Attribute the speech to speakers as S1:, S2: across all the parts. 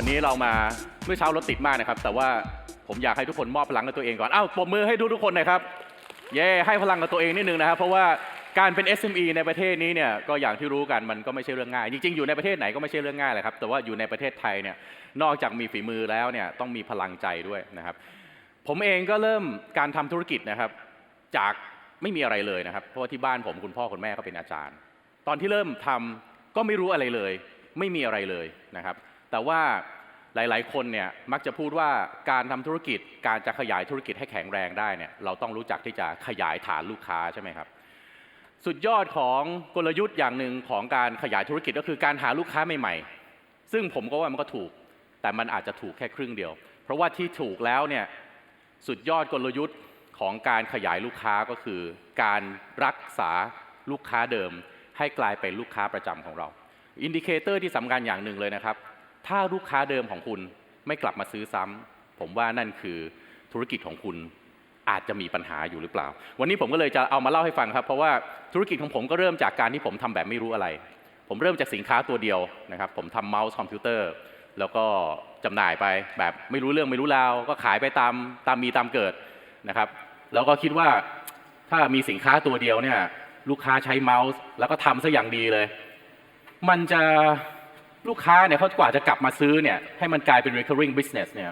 S1: วันนี้เรามาเมื่อเช้ารถติดมากนะครับ แต่ว่าผมอยากให้ทุกคนมอบพลังกับตัวเองก่อนอ้าวปรบมือให้ทุกทุกๆคนหน่อยครับเย้ให้พลังกับตัวเองนิดนึงนะครับ เพราะว่าการเป็น SME ในประเทศนี้เนี่ยก็อย่างที่รู้กันมันก็ไม่ใช่เรื่องง่าย จริง ๆ อยู่ในประเทศไหนก็ไม่ใช่เรื่องง่ายเลยครับแต่ว่าอยู่ในประเทศไทยเนี่ยนอกจากมีฝีมือแล้วเนี่ยต้องมีพลังใจด้วยนะครับ ผมเองก็เริ่มการทำธุรกิจนะครับ จากไม่มีอะไรเลยนะครับ เพราะว่าที่บ้านผมคุณพ่อคุณแม่ก็เป็นอาจารย์ ตอนที่เริ่มทำก็ไม่รู้อะไรเลย ไม่มีอะไรเลยนะครับ แต่ว่าหลาย ๆ คนเนี่ยมักจะพูดว่าการทำธุรกิจ การจะขยายธุรกิจให้แข็งแรงได้เนี่ยเราต้องรู้จักที่จะขยายฐานลูกค้าใช่ไหมครับ สุดยอดของกลยุทธ์อย่างหนึ่งของการขยายธุรกิจก็คือการหาลูกค้าใหม่ ๆ ซึ่งผมก็ว่ามันก็ถูก แต่มันอาจจะถูกแค่ครึ่งเดียว เพราะว่าที่ถูกแล้วเนี่ยสุดยอดกลยุทธ์ของการขยายลูกค้าก็คือ การรักษาลูกค้าเดิม ให้กลายเป็นลูกค้าประจำของเรา อินดิเคเตอร์ที่สำคัญอย่างหนึ่งเลยนะครับ ถ้าลูกค้าเดิมของคุณไม่กลับมาซื้อซ้ำผมว่านั่นคือธุรกิจของคุณอาจจะมีปัญหาอยู่หรือเปล่า วันนี้ผมก็เลยจะเอามาเล่าให้ฟังครับ เพราะว่าธุรกิจของผมก็เริ่มจากการที่ผมทำแบบไม่รู้อะไร ผมเริ่มจากสินค้าตัวเดียวนะครับ ผมทำเมาส์คอมพิวเตอร์ แล้วก็จำหน่ายไปแบบไม่รู้เรื่องไม่รู้ราว ก็ขายไปตามตามมีตามเกิดนะครับ แล้วก็คิดว่าถ้ามีสินค้าตัวเดียวเนี่ยลูกค้าใช้เมาส์ แล้วก็ทำซะอย่างดีเลย มันจะ ลูกค้าเนี่ยเขากว่าจะกลับมาซื้อเนี่ยให้มันกลายเป็น recurring business เนี่ย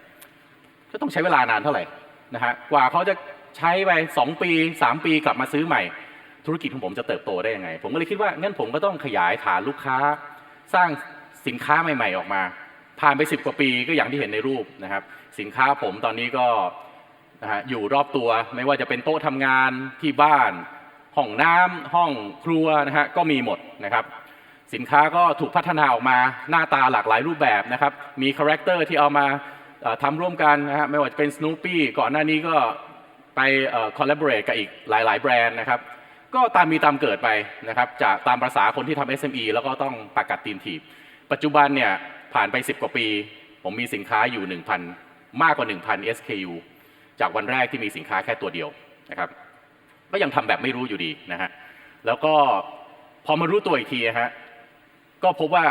S1: ก็ต้องใช้เวลานานเท่าไหร่นะฮะกว่าเขาจะใช้ไป 2 ปี 3 ปีกลับมาซื้อใหม่ ธุรกิจของผมจะเติบโตได้ยังไง ผมก็เลยคิดว่างั้นผมก็ต้องขยายฐานลูกค้า สร้างสินค้าใหม่ ๆ ออกมา ผ่านไป 10 กว่าปีก็อย่างที่เห็นในรูปนะครับ สินค้าผมตอนนี้ก็นะฮะอยู่รอบตัวไม่ว่าจะเป็นโต๊ะทำงานที่บ้าน ห้องน้ำห้องครัวนะฮะก็มีหมดนะครับ สินค้าก็ถูกพัฒนาออกมาหน้าตาหลากหลายรูปแบบนะครับ มีคาแรคเตอร์ที่เอามาทำร่วมกันนะฮะไม่ว่าจะเป็น Snoopy ก่อนหน้านี้ก็ไปคอลลาบอร์เรกับอีกหลาย ๆ แบรนด์นะครับ ก็ตามมีตามเกิดไปนะครับจากตามภาษาคนที่ทำ SME แล้วก็ต้องปากกัดตีนถีบ ปัจจุบันเนี่ยผ่านไป 10 กว่าปี ผมมีสินค้าอยู่ 1,000 มากกว่า 1,000 SKU จากวันแรกที่มีสินค้าแค่ตัวเดียวนะครับ ก็ยังทำแบบไม่รู้อยู่ดีนะฮะแล้วก็พอมารู้ตัวอีกทีนะฮะ ก็พบว่า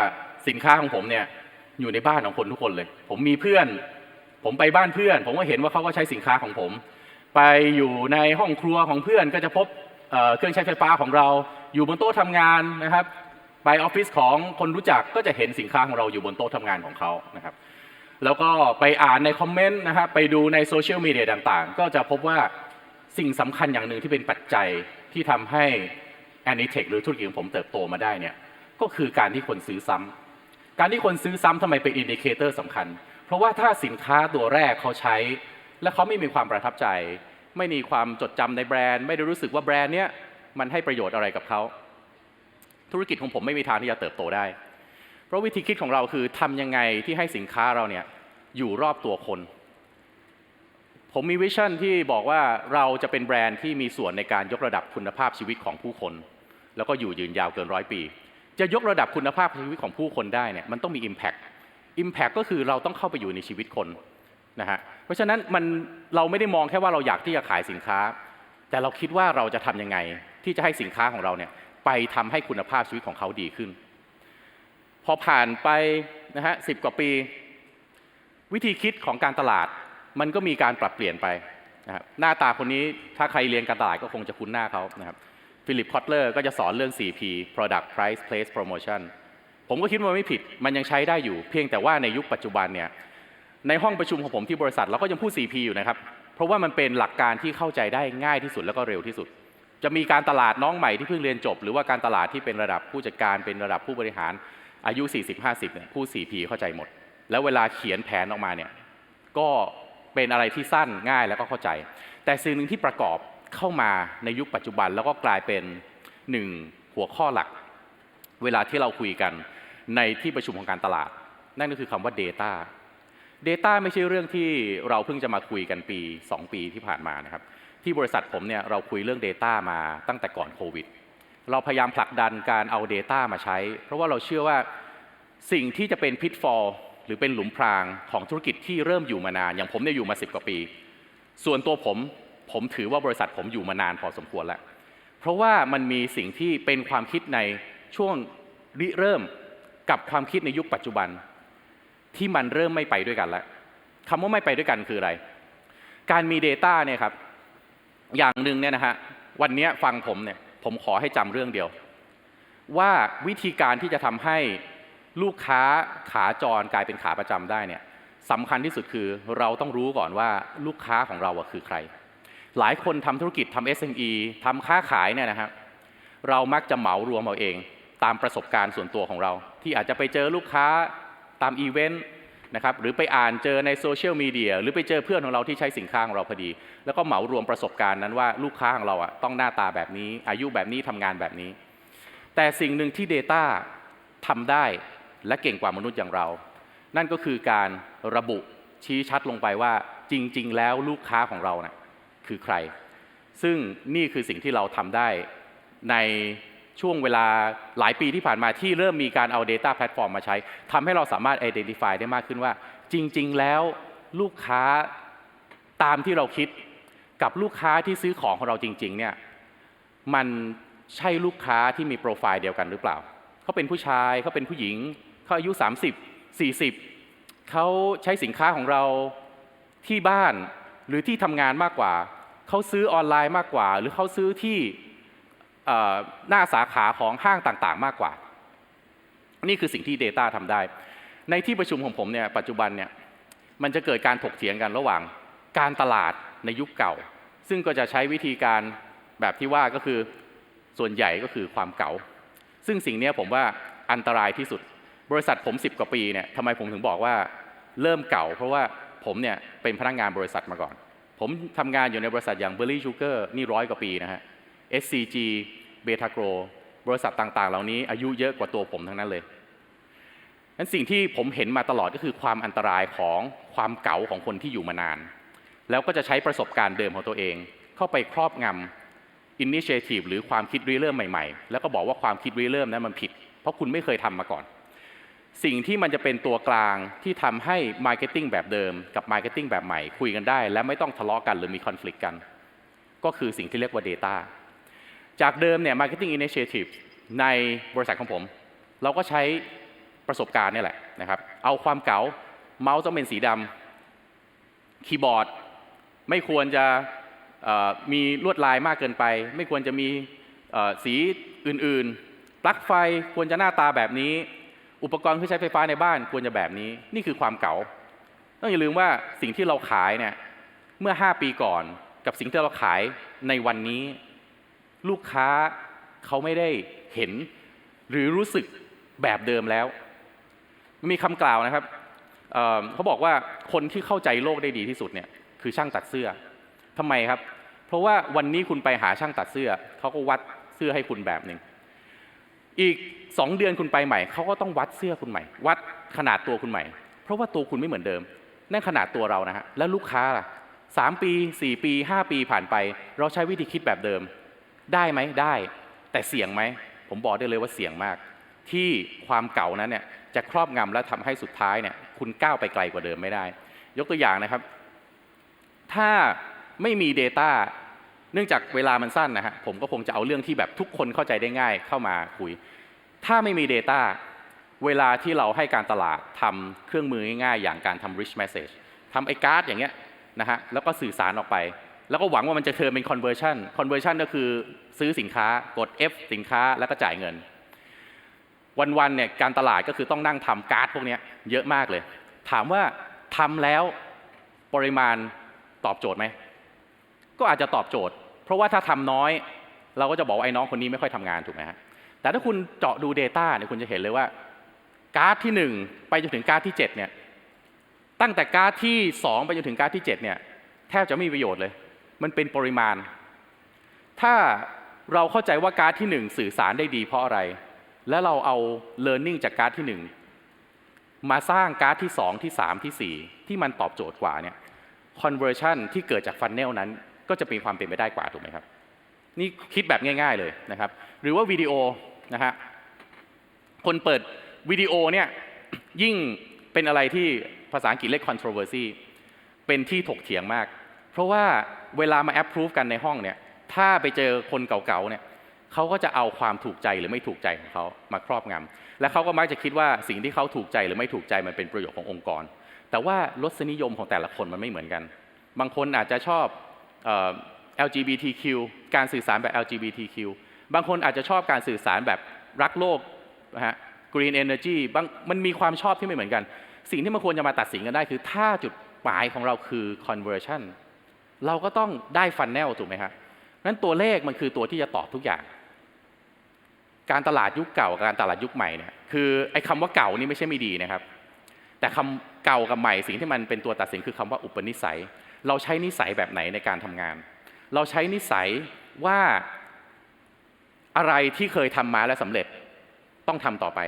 S1: สินค้าของผมเนี่ยอยู่ในบ้านของคนทุกคนเลย ผมมีเพื่อน ผมไปบ้านเพื่อน ผมก็เห็นว่าเขาก็ใช้สินค้าของผม ไปอยู่ในห้องครัวของเพื่อนก็จะพบเเครื่องใช้ไฟฟ้าของเรา อยู่บนโต๊ะทำงานนะครับ ไปออฟฟิศของคนรู้จักก็จะเห็นสินค้าของเราอยู่บนโต๊ะทำงานของเขานะครับ แล้วก็ไปอ่านในคอมเมนต์นะครับไปดูในโซเชียลมีเดียต่างๆ ก็จะพบว่าสิ่งสำคัญอย่างหนึ่งที่เป็นปัจจัยที่ทำให้ a n i t e c h หรือธุรกิจของผมเติบโตมาได้เนี่ย ก็คือการที่คนซื้อซ้ำการที่คนซื้อซ้ำทำไมเป็นอินดิเคเตอร์สำคัญ เพราะว่าถ้าสินค้าตัวแรกเขาใช้ และเขาไม่มีความประทับใจ ไม่มีความจดจำในแบรนด์ ไม่ได้รู้สึกว่าแบรนด์เนี้ยมันให้ประโยชน์อะไรกับเขาธุรกิจของผมไม่มีทางที่จะเติบโตได้ เพราะวิธีคิดของเราคือทำยังไงที่ให้สินค้าเราเนี่ยอยู่รอบตัวคน ผมมีวิชั่นที่บอกว่าเราจะเป็นแบรนด์ที่มีส่วนในการยกระดับคุณภาพชีวิตของผู้คน แล้วก็อยู่ยืนยาวเกินร้อยปี จะยกระดับคุณภาพชีวิตของผู้คนได้เนี่ยมันต้องมี Impact Impact ก็คือเราต้องเข้าไปอยู่ในชีวิตคนนะฮะเพราะฉะนั้นมันเราไม่ได้มองแค่ว่าเราอยากที่จะขายสินค้า แต่เราคิดว่าเราจะทำยังไง ที่จะให้สินค้าของเราเนี่ยไปทำให้คุณภาพชีวิตของเขาดีขึ้น พอผ่านไปนะฮะสิกว่าปี วิธีคิดของการตลาด มันก็มีการปรับเปลี่ยนไปนะครับหน้าตาคนนี้ถ้าใครเรียนการตลาดก็คงจะคุ้นหน้าเขานะครับ ฟิลิปคอตเลอร์ก็จะสอนเรื่อง 4P Product Price Place Promotion ผมก็คิดว่าไม่ผิด มันยังใช้ได้อยู่ เพียงแต่ว่าในยุคปัจจุบันเนี่ย ในห้องประชุมของผมที่บริษัทเราก็ยังพูด 4P อยู่นะครับ เพราะว่ามันเป็นหลักการที่เข้าใจได้ง่ายที่สุดแล้วก็เร็วที่สุด จะมีการตลาดน้องใหม่ที่เพิ่งเรียนจบ หรือว่าการตลาดที่เป็นระดับผู้จัดการเป็นระดับผู้บริหารอายุ 40-50เนี่ยพูด 4P เข้าใจหมด แล้วเวลาเขียนแผนออกมาเนี่ยก็เป็นอะไรที่สั้นง่ายแล้วก็เข้าใจ แต่สิ่งหนึ่งที่ประกอบ เข้ามาในยุคปัจจุบันแล้วก็กลายเป็นหนึ่งหัวข้อหลัก เวลาที่เราคุยกันในที่ประชุมของการตลาด นั่นก็คือคำว่า Data Data ไม่ใช่เรื่องที่เราเพิ่งจะมาคุยกันปี 2 ปีที่ผ่านมานะครับ ที่บริษัทผมเนี่ยเราคุยเรื่อง Data มาตั้งแต่ก่อนโควิด เราพยายามผลักดันการเอา Data มาใช้ เพราะว่าเราเชื่อว่าสิ่งที่จะเป็นพิทฟอลหรือเป็นหลุมพรางของธุรกิจที่เริ่มอยู่มานาน อย่างผมเนี่ยอยู่มา 10 กว่าปี ส่วนตัวผม ผมถือว่าบริษัทผมอยู่มานานพอสมควรแล้ว เพราะว่ามันมีสิ่งที่เป็นความคิดในช่วงริเริ่มกับความคิดในยุคปัจจุบัน ที่มันเริ่มไม่ไปด้วยกันแล้วคำว่าไม่ไปด้วยกันคืออะไร การมี Data เนี่ยครับ อย่างหนึ่งเนี่ยนะฮะ วันนี้ฟังผมเนี่ย ผมขอให้จำเรื่องเดียว ว่าวิธีการที่จะทำให้ลูกค้าขาจรกลายเป็นขาประจำได้เนี่ยสำคัญที่สุดคือเราต้องรู้ก่อนว่าลูกค้าของเราคือใคร หลายคนทำธุรกิจทำ SME ทำค้าขายเนี่ยนะครับ เรามักจะเหมารวมเอาเอง ตามประสบการณ์ส่วนตัวของเรา ที่อาจจะไปเจอลูกค้าตามอีเวนต์นะครับหรือไปอ่านเจอในโซเชียลมีเดียหรือไปเจอเพื่อนของเราที่ใช้สินค้าของเราพอดี แล้วก็เหมารวมประสบการณ์นั้นว่าลูกค้าของเราอะต้องหน้าตาแบบนี้ อายุแบบนี้ทำงานแบบนี้ แต่สิ่งหนึ่งที่ Data ทำได้และเก่งกว่ามนุษย์อย่างเรา นั่นก็คือการระบุชี้ชัดลงไปว่าจริง ๆ แล้วลูกค้าของเราน่ะ คือใคร ซึ่งนี่คือสิ่งที่เราทำได้ในช่วงเวลาหลายปีที่ผ่านมาที่เริ่มมีการเอา Data Platform มาใช้ทำให้เราสามารถ Identify ได้มากขึ้นว่า จริง ๆ แล้วลูกค้าตามที่เราคิดกับลูกค้าที่ซื้อของของเราจริง ๆ เนี่ยมันใช่ลูกค้าที่มีโปรไฟล์เดียวกันหรือเปล่า เขาเป็นผู้ชาย เขาเป็นผู้หญิง เขาอายุ 30 40 เขาใช้สินค้าของเราที่บ้านหรือที่ทำงานมากกว่า เขาซื้อออนไลน์มากกว่า หรือเขาซื้อที่หน้าสาขาของห้างต่างๆ มากกว่า นี่คือสิ่งที่ Data ทำได้ ในที่ประชุมของผมเนี่ยปัจจุบันเนี่ยมันจะเกิดการถกเถียงกันระหว่างการตลาดในยุคเก่า ซึ่งก็จะใช้วิธีการแบบที่ว่าก็คือส่วนใหญ่ก็คือความเก่า ซึ่งสิ่งนี้ผมว่าอันตรายที่สุด บริษัทผม 10 กว่าปีเนี่ยทำไมผมถึงบอกว่าเริ่มเก่า เพราะว่าผมเนี่ยเป็นพนักงานบริษัทมาก่อน ผมทำงานอยู่ในบริษัทอย่าง b e r r y Sugar นี่ร้อยกว่าปีนะฮะ SCG b e t a g r o บริษัทต่างๆ เหล่านี้อายุเยอะกว่าตัวผมทั้งนั้นเลยนั้นสิ่งที่ผมเห็นมาตลอดก็คือความอันตรายของความเก๋าของคนที่อยู่มานาน แล้วก็จะใช้ประสบการณ์เดิมของตัวเอง เข้าไปครอบงำ initiative หรือความคิดริเริ่มใหม่ๆ แล้วก็บอกว่าความคิดริเริ่มนั้นมันผิด เพราะคุณไม่เคยทำมาก่อน สิ่งที่มันจะเป็นตัวกลางที่ทำให้ marketing แบบเดิมกับ marketing แบบใหม่คุยกันได้ และไม่ต้องทะเลาะกันหรือมี conflict กัน ก็คือสิ่งที่เรียกว่า data จากเดิมเนี่ย marketing initiative ในบริษัทของผม เราก็ใช้ประสบการณ์นี่แหละนะครับ เอาความเก๋าเมาส์ต้องเป็นสีดำคีย์บอร์ด ไม่ควรจะมีลวดลายมากเกินไป ไม่ควรจะมีสีอื่นๆ ปลั๊กไฟควรจะหน้าตาแบบนี้ อุปกรณ์เครื่องใช้ไฟฟ้าในบ้านควรจะแบบนี้ นี่คือความเก๋าต้องอย่าลืมว่าสิ่งที่เราขายเนี่ยเมื่อ 5 ปีก่อนกับสิ่งที่เราขายในวันนี้ ลูกค้าเขาไม่ได้เห็น หรือรู้สึกแบบเดิมแล้ว มีคำกล่าวนะครับเเขาบอกว่าคนที่เข้าใจโลกได้ดีที่สุดเนี่ยคือช่างตัดเสื้อทำไมครับ เพราะว่าวันนี้คุณไปหาช่างตัดเสื้อเขาก็วัดเสื้อให้คุณแบบหนึ่ง อีกสองเดือนคุณไปใหม่เขาก็ต้องวัดเสื้อคุณใหม่ วัดขนาดตัวคุณใหม่ เพราะว่าตัวคุณไม่เหมือนเดิม นั่นขนาดตัวเรานะฮะแล้วลูกค้าล่ะสามปีสี่ปีห้าปีผ่านไป เราใช้วิธีคิดแบบเดิม ได้ไหมได้ แต่เสี่ยงไหม ผมบอกได้เลยว่าเสี่ยงมาก ที่ความเก่านั้นเนี่ยจะครอบงำและทำให้สุดท้ายเนี่ยคุณก้าวไปไกลกว่าเดิมไม่ได้ ยกตัวอย่างนะครับ ถ้าไม่มี Data เนื่องจากเวลามันสั้นนะฮะผมก็คงจะเอาเรื่องที่แบบทุกคนเข้าใจได้ง่ายเข้ามาคุย ถ้าไม่มี Data เวลาที่เราให้การตลาดทำเครื่องมือง่ายๆ อย่างการทำ rich message ทำไอ้การ์ดอย่างเงี้ยนะฮะแล้วก็สื่อสารออกไป แล้วก็หวังว่ามันจะเทิร์นเป็น conversion conversion ก็คือซื้อสินค้ากด F สินค้าแล้วก็จ่ายเงิน วันๆเนี่ยการตลาดก็คือต้องนั่งทำการ์ดพวกนี้เยอะมากเลย ถามว่าทำแล้วปริมาณตอบโจทย์ไหม ก็อาจจะตอบโจทย์ เพราะว่าถ้าทำน้อย เราก็จะบอกว่าไอ้น้องคนนี้ไม่ค่อยทำงานถูกไหมฮะแต่ถ้าคุณเจาะดู Data เนี่ยคุณจะเห็นเลยว่าการ์ดที่ 1 ไปจนถึงการ์ดที่ 7 เนี่ย ตั้งแต่การ์ดที่ 2 ไปจนถึงการ์ดที่ 7 เนี่ยแทบจะไม่มีประโยชน์เลย มันเป็นปริมาณ ถ้าเราเข้าใจว่าการ์ดที่ 1 สื่อสารได้ดีเพราะอะไร แล้วเราเอา learning จากการ์ดที่ 1 มาสร้างการ์ดที่ 2 ที่ 3 ที่ 4 ที่มันตอบโจทย์กว่าเนี่ย conversion ที่เกิดจากฟันเนลนั้น ก็จะมีความเป็นไปได้กว่าถูกไหมครับ นี่คิดแบบง่าย ๆเลยนะครับ หรือว่าวิดีโอนะฮะคนเปิดวิดีโอเนี่ยยิ่งเป็นอะไรที่ภาษาอังกฤษเรียก controversy เป็นที่ถกเถียงมาก เพราะว่าเวลามา approve กันในห้องเนี่ยถ้าไปเจอคนเก่าๆเนี่ยเขาก็จะเอาความถูกใจหรือไม่ถูกใจของเขามาครอบงำและเขาก็มักจะคิดว่าสิ่งที่เขาถูกใจหรือไม่ถูกใจมันเป็นประโยชน์ขององค์กร แต่ว่ารสนิยมของแต่ละคนมันไม่เหมือนกัน บางคนอาจจะชอบ LGBTQ การสื่อสารแบบ LGBTQ บางคนอาจจะชอบการสื่อสารแบบรักโลกนะฮะ Green Energy บางมันมีความชอบที่ไม่เหมือนกัน สิ่งที่มันควรจะมาตัดสินกันได้ คือถ้าจุดหมายของเราคือ conversion เราก็ต้องได้ฟันแนลถูกไหมครับนั้นตัวเลขมันคือตัวที่จะตอบทุกอย่าง การตลาดยุคเก่ากับการตลาดยุคใหม่เนี่ยคือไอ้คำว่าเก่านี่ไม่ใช่ไม่ดีนะครับ แต่คำเก่ากับใหม่สิ่งที่มันเป็นตัวตัดสินคือคำว่าอุปนิสัย เราใช้นิสัยแบบไหนในการทำงาน เราใช้นิสัยว่าอะไรที่เคยทำมาและสำเร็จต้องทำต่อไป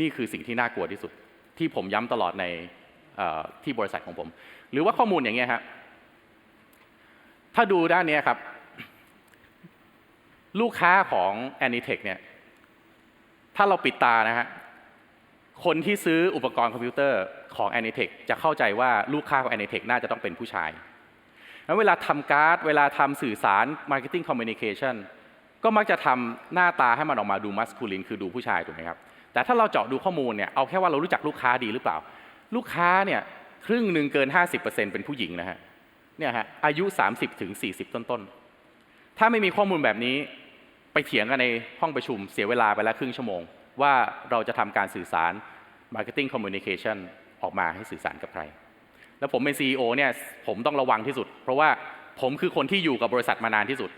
S1: นี่คือสิ่งที่น่ากลัวที่สุด ที่ผมย้ำตลอดในที่บริษัทของผม หรือว่าข้อมูลอย่างเงี้ยครับถ้าดูด้านนี้ครับ ลูกค้าของ a n i t e c h เนี่ยถ้าเราปิดตานะฮะ คนที่ซื้ออุปกรณ์คอมพิวเตอร์ของ a n i t e c จะเข้าใจว่าลูกค้าของ a n i t e c น่าจะต้องเป็นผู้ชายแล้วเวลาทำการ์ด เวลาทำสื่อสาร Marketing Communication ก็มักจะทำหน้าตาให้มันออกมาดูมัสคูลินคือดูผู้ชายถูกไหมครับ แต่ถ้าเราเจาะดูข้อมูลเนี่ยเอาแค่ว่าเรารู้จักลูกค้าดีหรือเปล่า ลูกค้าเนี่ยครึ่งหนึ่งเกิน 50%เป็นผู้หญิงนะฮะเนี่ยฮะอายุ 30ถึง40 ต้นๆ ถ้าไม่มีข้อมูลแบบนี้ไปเถียงกันในห้องประชุมเสียเวลาไปแล้วครึ่งชั่วโมง ว่าเราจะทำการสื่อสาร Marketing Communication ออกมาให้สื่อสารกับใคร แล้วผมเป็น CEO เนี่ยผมต้องระวังที่สุด เพราะว่าผมคือคนที่อยู่กับบริษัทมานานที่สุด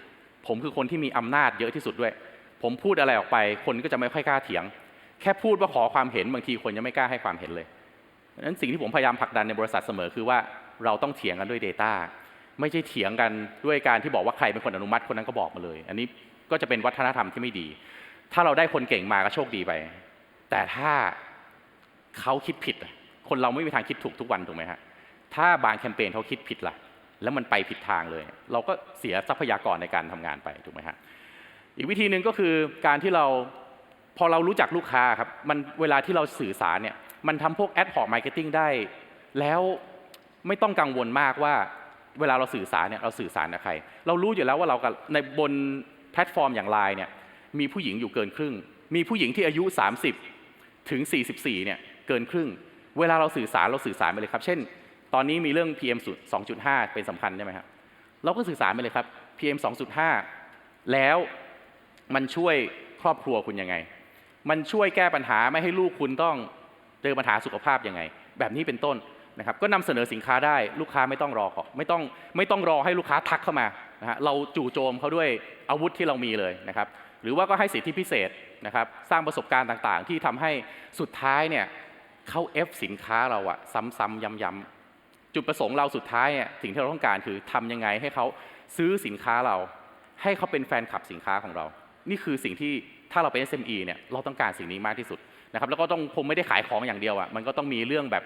S1: ผมคือคนที่มีอำนาจเยอะที่สุดด้วย ผมพูดอะไรออกไป คนก็จะไม่ค่อยกล้าเถียง แค่พูดว่าขอความเห็นบางทีคนยังไม่กล้าให้ความเห็นเลยดังนั้นสิ่งที่ผมพยายามผลักดันในบริษัทเสมอคือว่าเราต้องเถียงกันด้วย Data ไม่ใช่เถียงกันด้วยการที่บอกว่าใครเป็นคนอนุมัติคนนั้นก็บอกมาเลย อันนี้ก็จะเป็นวัฒนธรรมที่ไม่ดี ถ้าเราได้คนเก่งมาก็โชคดีไป แต่ถ้าเขาคิดผิด คนเราไม่มีทางคิดถูกทุกวันถูกไหมฮะถ้าบางแคมเปญเขาคิดผิดล่ะ แล้วมันไปผิดทางเลย เราก็เสียทรัพยากรในการทำงานไปถูกไหมฮะอีกวิธีหนึ่งก็คือการที่เราพอเรารู้จักลูกค้าครับมันเวลาที่เราสื่อสารเนี่ยมันทำพวกแอดฮอกมาร์เก็ตติ้งได้ แล้วไม่ต้องกังวลมากว่าเวลาเราสื่อสารเนี่ยเราสื่อสารกับใคร เรารู้อยู่แล้วว่าเรากับในบนแพลตฟอร์มอย่างไลน์เนี่ย มีผู้หญิงอยู่เกินครึ่ง มีผู้หญิงที่อายุ 30 ถึง 44 เนี่ยเกินครึ่ง เวลาเราสื่อสารเราสื่อสารไปเลยครับ เช่น ตอนนี้มีเรื่อง PM 2.5 เป็นสำคัญใช่ไหมครับ เราก็สื่อสารไปเลยครับ PM 2.5 แล้วมันช่วยครอบครัวคุณยังไง มันช่วยแก้ปัญหาไม่ให้ลูกคุณต้องเจอปัญหาสุขภาพยังไง แบบนี้เป็นต้นนะครับ ก็นำเสนอสินค้าได้ลูกค้าไม่ต้องรอขอไม่ต้องไม่ต้องรอให้ลูกค้าทักเข้ามานะฮะเราจู่โจมเขาด้วยอาวุธที่เรามีเลยนะครับ หรือว่าก็ให้สิทธิพิเศษนะครับสร้างประสบการณ์ต่างๆ ที่ทำให้สุดท้ายเนี่ยเขาเอฟสินค้าเราอะซ้ำๆย้ำๆจุดประสงค์เราสุดท้ายเนี่ยสิ่งที่เราต้องการคือทำยังไงให้เขาซื้อสินค้าเรา ให้เขาเป็นแฟนคลับสินค้าของเรา นี่คือสิ่งที่ถ้าเราเป็น SME เนี่ยเราต้องการสิ่งนี้มากที่สุดนะครับแล้วก็ต้องคงไม่ได้ขายของอย่างเดียวอะมันก็ต้องมีเรื่องแบบ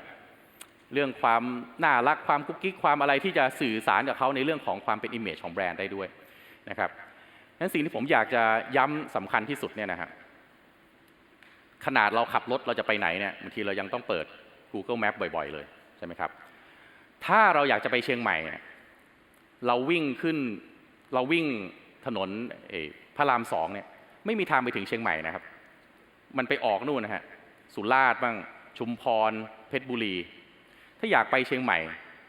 S1: เรื่องความน่ารักความกุ๊กกิ๊กความอะไรที่จะสื่อสารกับเขาในเรื่องของความเป็นอิมเมจของแบรนด์ได้ด้วยนะครับ นั้นสิ่งที่ผมอยากจะย้ำสำคัญที่สุดเนี่ยนะครับขนาดเราขับรถเราจะไปไหนเนี่ยบางทีเรายังต้องเปิด Google Map บ่อย ๆ เลยใช่ไหมครับ ถ้าเราอยากจะไปเชียงใหม่เนี่ยเราวิ่งขึ้นเราวิ่งถนนพระรามสองเนี่ยไม่มีทางไปถึงเชียงใหม่นะครับ มันไปออกนู่นนะฮะสุราษฎร์บ้างชุมพร เพชรบุรี ถ้าอยากไปเชียงใหม่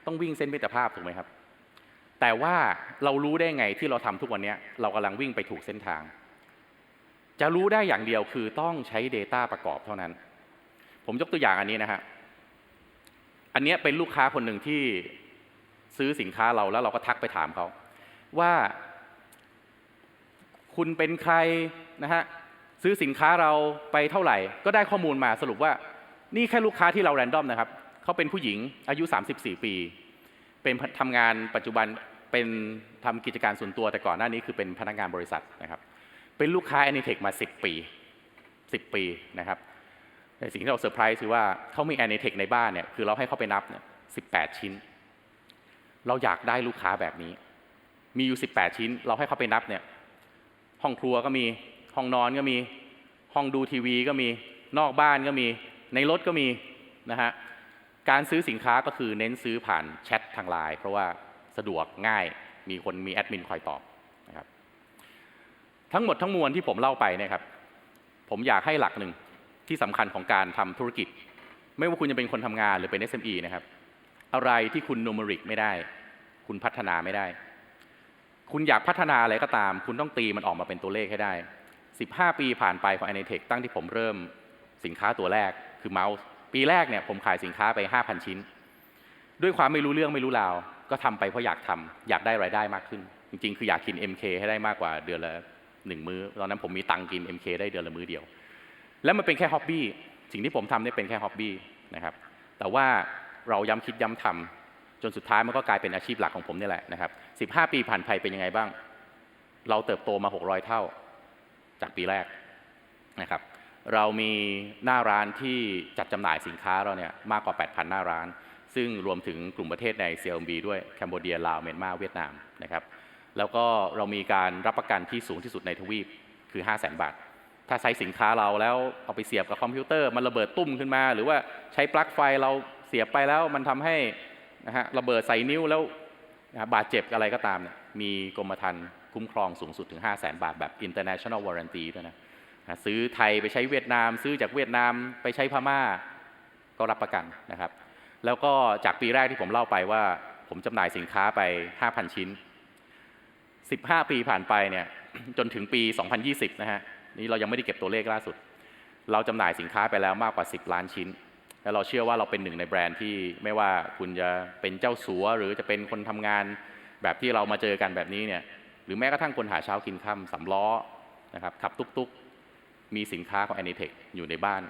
S1: ต้องวิ่งเส้นมิตรภาพถูกไหมครับ แต่ว่าเรารู้ได้ไงที่เราทำทุกวันนี้เรากำลังวิ่งไปถูกเส้นทาง จะรู้ได้อย่างเดียวคือต้องใช้ Data ประกอบเท่านั้น ผมยกตัวอย่างอันนี้นะฮะอันนี้เป็นลูกค้าคนหนึ่งที่ซื้อสินค้าเราแล้วเราก็ทักไปถามเขาว่าคุณเป็นใครนะฮะซื้อสินค้าเราไปเท่าไหร่ ก็ได้ข้อมูลมาสรุปว่า นี่แค่ลูกค้าที่เราแรนดอมนะครับเขาเป็นผู้หญิงอายุ 34 ปี เป็นทำงานปัจจุบัน เป็นทำกิจการส่วนตัวแต่ก่อนหน้านี้คือเป็นพนักงานบริษัทนะครับ เป็นลูกค้า a n i t e c h มา 10 ปี 10 ปีนะครับแต่สิ่งที่เราเซอร์ไพรส์คือว่าเขามี a n i t e c h ในบ้านเนี่ยคือเราให้เขาไปนับเนี่ย18 ชิ้น เราอยากได้ลูกค้าแบบนี้ มีอยู่ 18 ชิ้น เราให้เขาไปนับเนี่ยห้องครัวก็มีห้องนอนก็มีห้องดูทีวีก็มีนอกบ้านก็มีในรถก็มีนะฮะการซื้อสินค้าก็คือเน้นซื้อผ่านแชททางไลน์เพราะว่า สะดวกง่ายมีคนมีแอดมินคอยตอบนะครับทั้งหมดทั้งมวลที่ผมเล่าไปเนี่ยครับ ผมอยากให้หลักหนึ่งที่สำคัญของการทำธุรกิจ ไม่ว่าคุณจะเป็นคนทำงานหรือเป็น SME นะครับ อะไรที่คุณนูเมริกไม่ได้ คุณพัฒนาไม่ได้ คุณอยากพัฒนาอะไรก็ตาม คุณต้องตีมันออกมาเป็นตัวเลขให้ได้ 15 ปีผ่านไปของ a n a t e c ตั้งที่ผมเริ่มสินค้าตัวแรกคือเมาส์ ปีแรกเนี่ยผมขายสินค้าไป 5,000 ชิ้น ด้วยความไม่รู้เรื่องไม่รู้ราว ก็ทำไปเพราะอยากทำอยากได้รายได้มากขึ้น จริง ๆ คืออยากกิน MK ให้ได้มากกว่าเดือนละหนึ่งมื้อ ตอนนั้นผมมีตังกิน MK ได้เดือนละมื้อเดียว แล้วมันเป็นแค่ฮ็อบบี้ สิ่งที่ผมทำเนี่ยเป็นแค่ฮ็อบบี้นะครับ แต่ว่าเราย้ำคิดย้ำทำจนสุดท้ายมันก็กลายเป็นอาชีพหลักของผมนี่แหละนะครับ 15 ปีผ่านไปเป็นยังไงบ้าง เราเติบโตมา 600 เท่าจากปีแรกนะครับ เรามีหน้าร้านที่จัดจำหน่ายสินค้าเราเนี่ยมากกว่า 8,000 หน้าร้าน ซึ่งรวมถึงกลุ่มประเทศใน CLMB ด้วยแคนโบเดียลาวเมียนมาเวียดนามนะครับแล้วก็เรามีการรับประกันที่สูงที่สุดในทวีปคือ 5 0 0 0 0 0บาท ถ้าใช้สินค้าเราแล้วเอาไปเสียบกับคอมพิวเตอร์มันระเบิดตุ้มขึ้นมา หรือว่าใช้ปลั๊กไฟเราเสียบไปแล้วมันทำให้นะฮะระเบิดใส่นิ้วแล้วนะฮะบาดเจ็บอะไรก็ตามเนี่ยมีกรมธรรม์คุ้มครองสูงสุดถึง 5 0 0 0 0 0บาทแบบ international warranty ด้วยนะนะซื้อไทยไปใช้เวียดนาม ซื้อจากเวียดนามไปใช้พม่าก็รับประกันนะครับ แล้วก็จากปีแรกที่ผมเล่าไปว่า ผมจำหน่ายสินค้าไป 5,000 ชิ้น 15 ปีผ่านไปเนี่ยจนถึงปี 2020 นะฮะนี่เรายังไม่ได้เก็บตัวเลขล่าสุด เราจำหน่ายสินค้าไปแล้วมากกว่า 10 ล้านชิ้น แล้วเราเชื่อว่าเราเป็นหนึ่งในแบรนด์ที่ไม่ว่าคุณจะเป็นเจ้าสัว หรือจะเป็นคนทำงานแบบที่เรามาเจอกันแบบนี้เนี่ยหรือแม้กระทั่งคนหาเช้ากินค่ำสำล้อนะครับขับตุกๆ มีสินค้าของ a n i t e c h อยู่ในบ้าน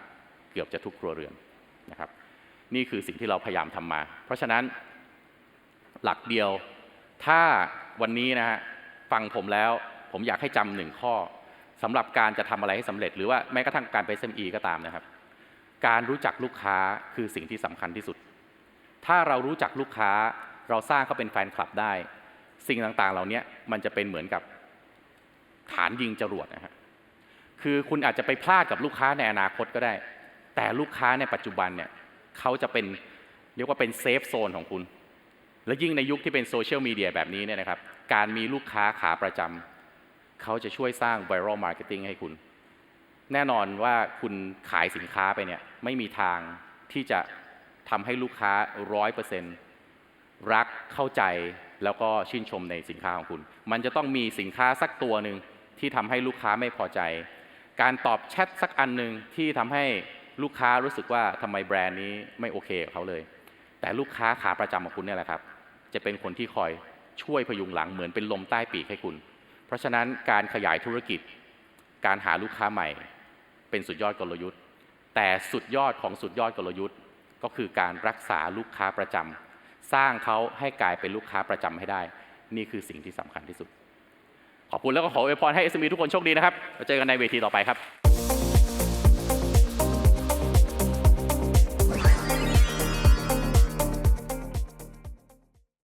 S1: เกือบจะทุกครัวเรือนนะครับ นี่คือสิ่งที่เราพยายามทำมา เพราะฉะนั้นหลักเดียว ถ้าวันนี้นะฮะฟังผมแล้ว ผมอยากให้จำหนึ่งข้อสำหรับการจะทำอะไรให้สำเร็จ หรือว่าแม้กระทั่งการไป SME ก็ตามนะครับ การรู้จักลูกค้าคือสิ่งที่สำคัญที่สุด ถ้าเรารู้จักลูกค้าเราสร้างเขาเป็นแฟนคลับได้ สิ่งต่างๆ เหล่านี้มันจะเป็นเหมือนกับฐานยิงจรวดนะฮะคือคุณอาจจะไปพลาดกับลูกค้าในอนาคตก็ได้ แต่ลูกค้าในปัจจุบันเนี่ย เขาจะเป็นเรียกว่าเป็นเซฟโซนของคุณ และยิ่งในยุคที่เป็นโซเชียลมีเดียแบบนี้เนี่ยนะครับ การมีลูกค้าขาประจำเขาจะช่วยสร้างไวรัลมาร์เก็ตติ้งให้คุณ แน่นอนว่าคุณขายสินค้าไปเนี่ยไม่มีทางที่จะทำให้ลูกค้าร้อยเปอร์เซ็นต์รักเข้าใจแล้วก็ชื่นชมในสินค้าของคุณ มันจะต้องมีสินค้าสักตัวหนึ่งที่ทำให้ลูกค้าไม่พอใจ การตอบแชทสักอันหนึ่งที่ทำให้ ลูกค้ารู้สึกว่าทำไมแบรนด์นี้ไม่โอเคกับเขาเลย แต่ลูกค้าขาประจำของคุณเนี่ยแหละครับ จะเป็นคนที่คอยช่วยพยุงหลังเหมือนเป็นลมใต้ปีกให้คุณ เพราะฉะนั้นการขยายธุรกิจ การหาลูกค้าใหม่ เป็นสุดยอดกลยุทธ์ แต่สุดยอดของสุดยอดกลยุทธ์ ก็คือการรักษาลูกค้าประจำสร้างเขาให้กลายเป็นลูกค้าประจำให้ได้ นี่คือสิ่งที่สำคัญที่สุด ขอบคุณแล้วก็ขออวยพรให้ SME ทุกคนโชคดีนะครับแล้วเจอกันในเวทีต่อไปครับ